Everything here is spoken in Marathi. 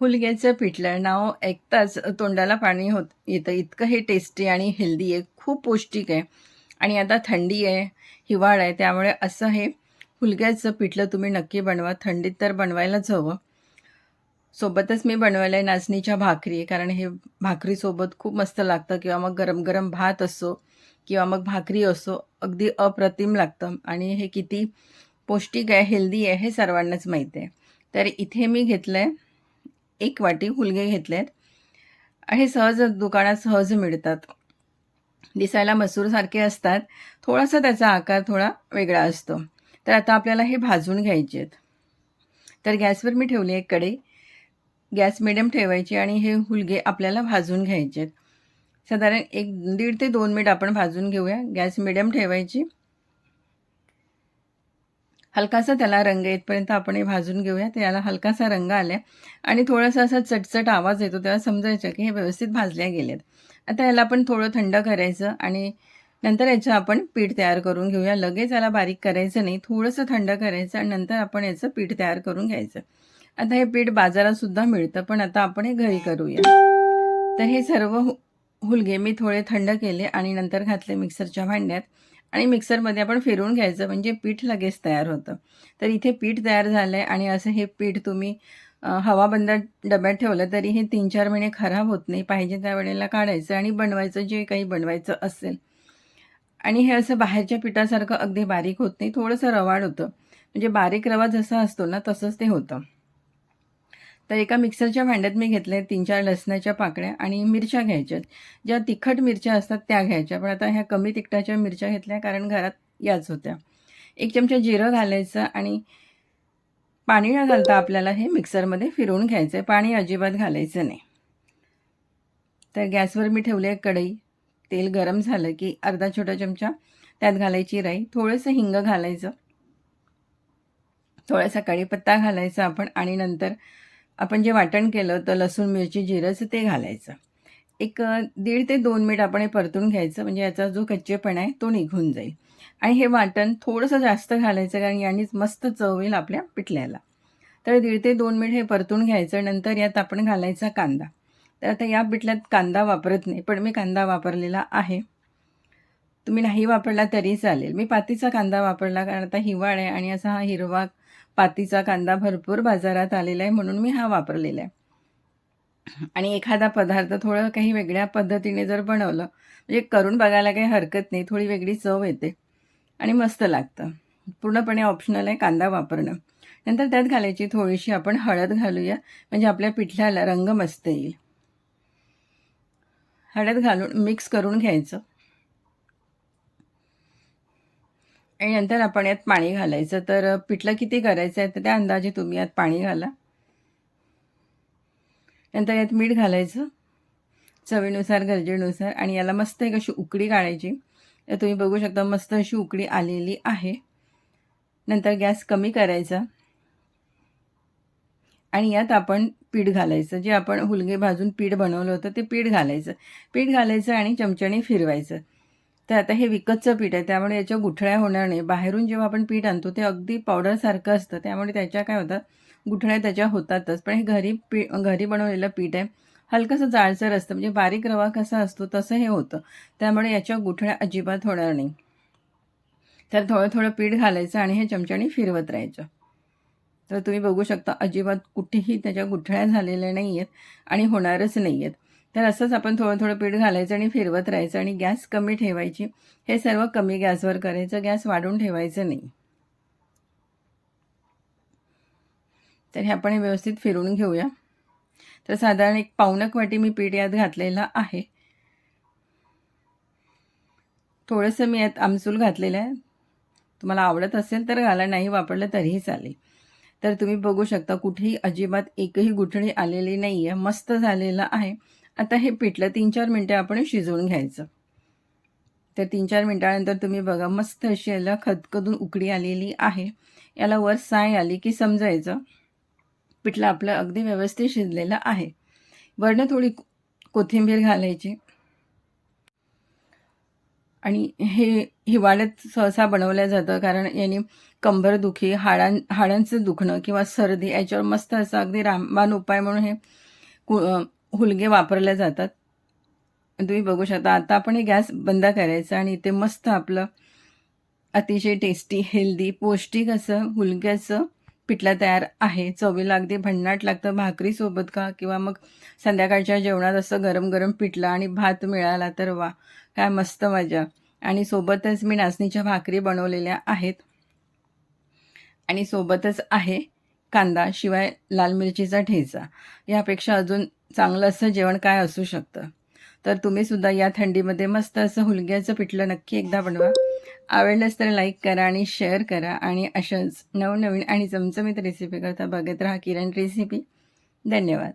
हुलग्याचं पिठलं नाव ऐकताच तोंडाला पाणी होत येतं. इतकं हे टेस्टी आणि हेल्दी आहे. खूप पौष्टिक आहे. आणि आता थंडी आहे हिवाळा आहे. त्यामुळे असं हे हुलग्याचं पिठलं तुम्ही नक्की बनवा. थंडीत तर बनवायलाच हवं. सोबतच मी बनवायला आहे नाचणीच्या भाकरी. कारण हे भाकरीसोबत खूप मस्त लागतं. किंवा मग गरम गरम भात असो किंवा मग भाकरी असो अगदी अप्रतिम लागतं. आणि हे किती पौष्टिक आहे हेल्दी आहे हे सर्वांनाच माहीत आहे. तर इथे मी घेतलं आहे एक वाटी हुलगे घेतले आहेत हे सहज दुकानात सहज मिळतात. दिसायला मसूरसारखे असतात. थोडासा त्याचा आकार थोडा वेगळा असतो. तर आता आपल्याला हे भाजून घ्यायचे आहेत. तर गॅसवर मी ठेवली एक कढई. गॅस मिडियम ठेवायची आणि हे हुलगे आपल्याला भाजून घ्यायचे आहेत. साधारण एक दीड ते दोन मिनिट आपण भाजून घेऊया. गॅस मिडियम ठेवायची. हलकासा त्याला रंग येतपर्यंत आपण हे भाजून घेऊया त्याला हलकासा रंग आला आणि थोडासा असा चटचट आवाज येतो तेव्हा समजायचं की हे व्यवस्थित भाजल्या गेलेत. आता याला आपण थोडं थंड करायचं आणि नंतर याचं आपण पीठ तयार करून घेऊया. लगेच याला बारीक करायचं नाही थोडंसं थंड करायचं आणि नंतर आपण याचं पीठ तयार करून घ्यायचं. आता हे पीठ बाजारातसुद्धा मिळतं पण आता आपण हे घरी करूया. तर हे सर्व हुलगे मी थोडे थंड केले आणि नंतर घातले मिक्सरच्या भांड्यात. आणि मिक्सरमध्ये आपण फिरवून घ्यायचं म्हणजे पीठ लगेच तयार होतं. तर इथे पीठ तयार झालं आहे आणि असं हे पीठ तुम्ही हवाबंद डब्यात ठेवलं तरी हे तीन चार महिने खराब होत नाही. पाहिजे त्या वेळेला काढायचं आणि बनवायचं जे काही बनवायचं असेल. आणि हे असं बाहेरच्या पिठासारखं अगदी बारीक होत नाही थोडंसं रवाड होतं. म्हणजे बारीक रवा जसा असतो ना तसंच ते होतं. तर एका मिक्सरच्या भांड्यात मी घेतले तीन चार लसणाच्या पाकळ्या आणि मिरच्या घ्यायच्यात. ज्या तिखट मिरच्या असतात त्या घ्यायच्या पण आता ह्या कमी तिखटाच्या मिरच्या घेतल्या कारण घरात याच होत्या. एक चमचा जिरं घालायचं आणि पाणी न घालता आपल्याला हे मिक्सरमध्ये फिरवून घ्यायचं आहे पाणी अजिबात घालायचं नाही. तर गॅसवर मी ठेवले कढई. तेल गरम झालं की अर्धा छोटा चमचा त्यात घालायची राई. थोडंसं हिंग घालायचं. थोडासा कढीपत्ता घालायचा आपण आणि नंतर आपण जे वाटण केलं तर लसूण मिरची जिरंचं ते घालायचं. एक दीड ते दोन मिनिट आपण हे परतून घ्यायचं. म्हणजे याचा जो कच्चेपणा आहे तो निघून जाईल. आणि हे वाटण थोडंसं जास्त घालायचं कारण यानेच मस्त चव येईल आपल्या पिठल्याला. तर दीड ते दोन मिनिट हे परतून घ्यायचं. नंतर यात आपण घालायचा कांदा. तर आता या पिठल्यात कांदा वापरत नाही पण मी कांदा वापरलेला आहे. तुम्ही नाही वापरला तरी चालेल. मी पातीचा कांदा वापरला कारण आता हिवाळा आहे आणि असा हा हिरवा पातीचा कांदा भरपूर बाजारात आलेला आहे म्हणून मी हा वापरलेला आहे. आणि एखादा पदार्थ थोडं काही वेगळ्या पद्धतीने जर बनवलं म्हणजे करून बघायला काही हरकत नाही थोडी वेगळी चव येते आणि मस्त लागतं. पूर्णपणे ऑप्शनल आहे कांदा वापरणं. नंतर त्यात घालायची थोडीशी आपण हळद घालूया म्हणजे आपल्या पिठल्याला रंग मस्त येईल. हळद घालून मिक्स करून घ्यायचं. आणि नंतर आपण यात पाणी घालायचं. तर पिठलं किती करायचं आहे तर त्या अंदाजे तुम्ही यात पाणी घाला. नंतर यात मीठ घालायचं चवीनुसार गरजेनुसार आणि याला मस्त एक अशी उकडी काढायची. तर तुम्ही बघू शकता मस्त अशी उकडी आलेली आहे. नंतर गॅस कमी करायचा. आणि यात आपण पीठ घालायचं. जे आपण हुलगे भाजून पीठ बनवलं होतं ते पीठ घालायचं. पीठ घालायचं आणि चमच्याने फिरवायचं. तर आता हे विकतचं पीठ आहे त्यामुळे याच्या गुठळ्या होणार नाही. बाहेरून जेव्हा आपण पीठ आणतो ते अगदी पावडरसारखं असतं. त्यामुळे त्याच्या काय होतात गुठळ्या त्याच्या होतातच. पण हे घरी पी घरी बनवलेलं पीठ आहे हलकंसं जाळसर असतं. म्हणजे बारीक रवा कसा असतो तसं हे होतं. त्यामुळे याच्या गुठळ्या अजिबात होणार नाही. तर थोडं थोडं पीठ घालायचं आणि हे चमच्याने फिरवत राहायचं. तर तुम्ही बघू शकता अजिबात कुठेही त्याच्या गुठळ्या झालेल्या नाही आहेत आणि होणारच नाही आहेत तर असंच आपण थोडं थोडं पीठ घालायचं आणि फिरवत राहायचं आणि गॅस कमी ठेवायची. हे सर्व कमी गॅसवर करायचं. गॅस वाढून ठेवायचं नाही. तर हे आपण व्यवस्थित फिरून घेऊया. तर साधारण एक पावणक वाटी मी पीठ यात घातलेलं आहे. थोडंसं मी यात आमसूल घातलेलं आहे. तुम्हाला आवडत असेल तर घाला नाही वापरलं तरीही चालेल. तर तुम्ही बघू शकता कुठेही अजिबात एकही गुठळी आलेली नाही आहे मस्त झालेलं आहे. आता हे पिठलं तीन चार मिनटं आपण शिजवून घ्यायचं. तर तीन चार मिनटानंतर तुम्ही बघा मस्त अशी याला खदखदून उकडी आलेली आहे. याला वर साय आली की समजायचं. पिठलं आपलं अगदी व्यवस्थित शिजलेलं आहे. वरनं थोडी कोथिंबीर घालायची. आणि हे हिवाळ्यात सहसा बनवलं जातं कारण याने कंबरदुखी हाडां हाडांचं दुखणं किंवा सर्दी याच्यावर मस्त असं अगदी रामबाण उपाय म्हणून हे कु हुलगे वापरल्या जातात. तुम्ही बघू शकता आता आपण हे गॅस बंद करायचं आणि इथे मस्त आपलं अतिशय टेस्टी हेल्दी पौष्टिक असं हुलग्याचं पिठलं तयार आहे. चवीला अगदी भन्नाट लागतं. भाकरीसोबत का किंवा मग संध्याकाळच्या जेवणात असं गरम गरम पिठलं आणि भात मिळाला तर वा काय मस्त मजा. आणि सोबतच मी नाचणीच्या भाकरी बनवलेल्या आहेत. आणि सोबतच आहे कांदा शिवाय लाल मिरचीचा ठेचा. यापेक्षा अजून चांगलं असं जेवण काय असू शकतं? तर तुम्ही सुद्धा या थंडीमध्ये मस्त असं हुलग्याचं पिठलं नक्की एकदा बनवा. आवडलंच तर लाईक करा आणि शेअर करा. आणि अशाच नवनवीन आणि चमचमीत रेसिपी करता बघत राहा किरण रेसिपी धन्यवाद.